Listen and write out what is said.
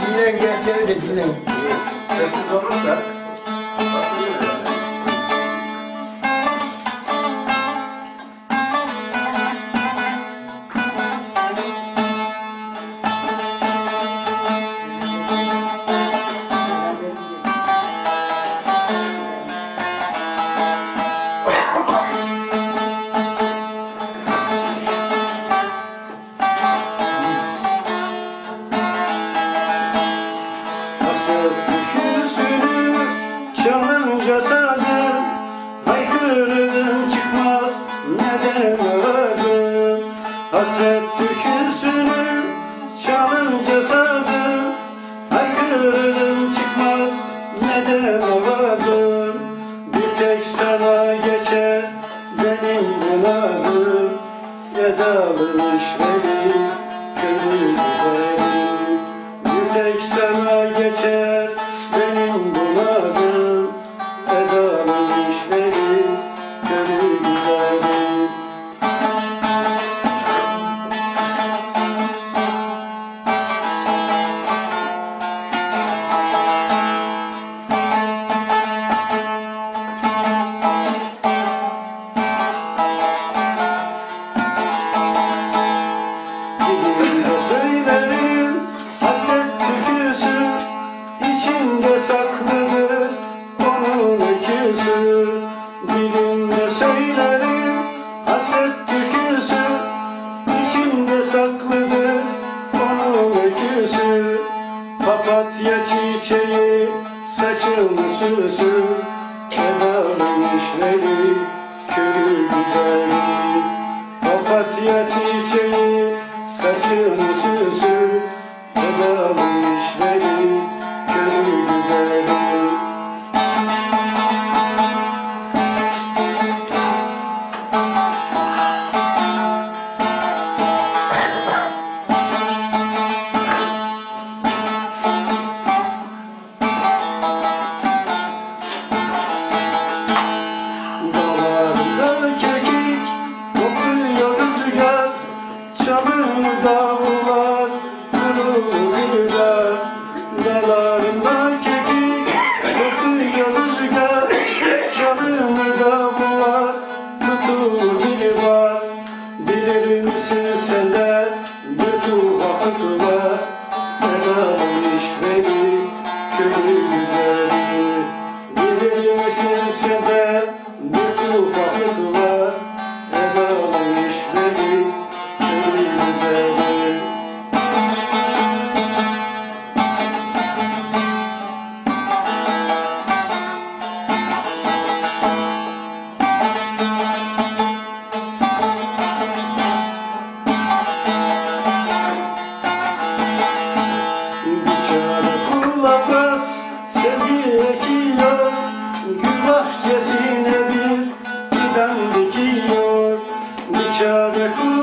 Dinleyin gerçeği de dinleyin. Sessiz olursa Haykırığın çıkmaz neden ağzım Hasret türküsünü çalınca sazım. Haykırığın çıkmaz neden ağzım Bir tek sana geçer benim bu nazım Yedalmış benim gönül Dilimde söylerim hasret türküsü saklıdır onun öyküsü. Papatya çiçeği saçın süsü Człowieku